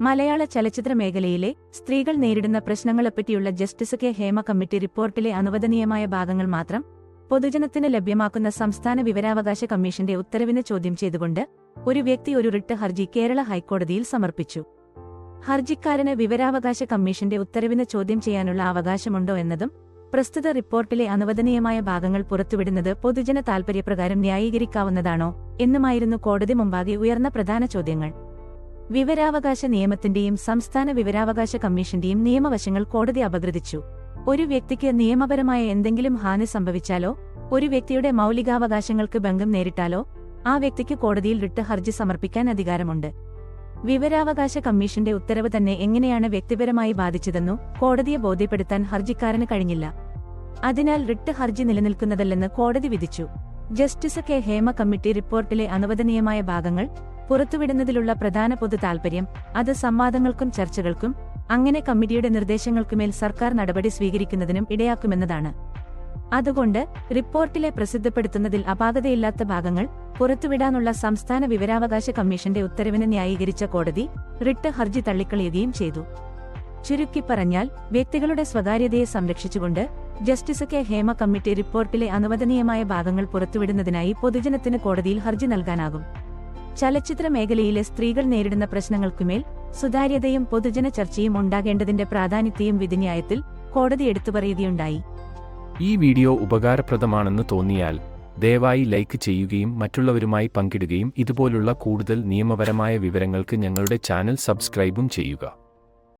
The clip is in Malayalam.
മലയാള ചലച്ചിത്ര മേഖലയിലെ സ്ത്രീകൾ നേരിടുന്ന പ്രശ്നങ്ങളെപ്പറ്റിയുള്ള ജസ്റ്റിസ് കെ ഹേമ കമ്മിറ്റി റിപ്പോർട്ടിലെ അനുവദനീയമായ ഭാഗങ്ങൾ മാത്രം പൊതുജനത്തിന് ലഭ്യമാക്കുന്ന സംസ്ഥാന വിവരാവകാശ കമ്മീഷന്റെ ഉത്തരവിനെ ചോദ്യം ചെയ്തുകൊണ്ട് ഒരു വ്യക്തി ഒരു റിട്ട് ഹർജി കേരള ഹൈക്കോടതിയിൽ സമർപ്പിച്ചു. ഹർജിക്കാരന് വിവരാവകാശ കമ്മീഷന്റെ ഉത്തരവിനെ ചോദ്യം ചെയ്യാനുള്ള അവകാശമുണ്ടോ എന്നതും പ്രസ്തുത റിപ്പോർട്ടിലെ അനുവദനീയമായ ഭാഗങ്ങൾ പുറത്തുവിടുന്നത് പൊതുജന താൽപര്യപ്രകാരം ന്യായീകരിക്കാവുന്നതാണോ എന്നുമായിരുന്നു കോടതി മുമ്പാകെ ഉയർന്ന പ്രധാന ചോദ്യങ്ങൾ. വിവരാവകാശ നിയമത്തിന്റെയും സംസ്ഥാന വിവരാവകാശ കമ്മീഷന്റെയും നിയമവശങ്ങൾ കോടതി അപഗ്രഥിച്ചു. ഒരു വ്യക്തിക്ക് നിയമപരമായ എന്തെങ്കിലും ഹാനി സംഭവിച്ചാലോ ഒരു വ്യക്തിയുടെ മൗലികാവകാശങ്ങൾക്ക് ബംഗം നേരിട്ടാലോ ആ വ്യക്തിക്ക് കോടതിയിൽ റിട്ട് ഹർജി സമർപ്പിക്കാൻ അധികാരമുണ്ട്. വിവരാവകാശ കമ്മീഷന്റെ ഉത്തരവ് തന്നെ എങ്ങനെയാണ് വ്യക്തിപരമായി ബാധിച്ചതെന്നു കോടതിയെ ബോധ്യപ്പെടുത്താൻ ഹർജിക്കാരന് കഴിഞ്ഞില്ല. അതിനാൽ റിട്ട് ഹർജി നിലനിൽക്കുന്നതല്ലെന്ന് കോടതി വിധിച്ചു. Justice K. ഹേമ കമ്മിറ്റി റിപ്പോർട്ടിലെ അനുവദനീയമായ ഭാഗങ്ങൾ പുറത്തുവിടുന്നതിലുള്ള പ്രധാന പൊതു താൽപര്യം അത് സംവാദങ്ങൾക്കും ചർച്ചകൾക്കും അങ്ങനെ കമ്മിറ്റിയുടെ നിർദ്ദേശങ്ങൾക്കുമേൽ സർക്കാർ നടപടി സ്വീകരിക്കുന്നതിനും ഇടയാക്കുമെന്നതാണ്. അതുകൊണ്ട് റിപ്പോർട്ടിലെ പ്രസിദ്ധപ്പെടുത്തുന്നതിൽ അപാകതയില്ലാത്ത ഭാഗങ്ങൾ പുറത്തുവിടാനുള്ള സംസ്ഥാന വിവരാവകാശ കമ്മീഷന്റെ ഉത്തരവിന് ന്യായീകരിച്ച കോടതി റിട്ട് ഹർജി തള്ളിക്കളയുകയും ചെയ്തു. ചുരുക്കി പറഞ്ഞാൽ വ്യക്തികളുടെ സ്വകാര്യതയെ സംരക്ഷിച്ചുകൊണ്ട് ജസ്റ്റിസ് കെ ഹേമ കമ്മിറ്റി റിപ്പോർട്ടിലെ അനുവദനീയമായ ഭാഗങ്ങൾ പുറത്തുവിടുന്നതിനായി പൊതുജനത്തിന് കോടതിയിൽ ഹർജി നൽകാനാകും. ചലച്ചിത്ര മേഖലയിലെ സ്ത്രീകൾ നേരിടുന്ന പ്രശ്നങ്ങൾക്കുമേൽ സുതാര്യതയും പൊതുജന ചർച്ചയും ഉണ്ടാകേണ്ടതിന്റെ പ്രാധാന്യത്തെയും വിധിന്യായത്തിൽ കോടതി എടുത്തുപറയുകയുണ്ടായി ഈ വീഡിയോ ഉപകാരപ്രദമാണെന്ന് തോന്നിയാൽ ദയവായി ലൈക്ക് ചെയ്യുകയും മറ്റുള്ളവരുമായി പങ്കിടുകയും ഇതുപോലുള്ള കൂടുതൽ നിയമപരമായ വിവരങ്ങൾക്ക് ഞങ്ങളുടെ ചാനൽ സബ്സ്ക്രൈബും ചെയ്യുക.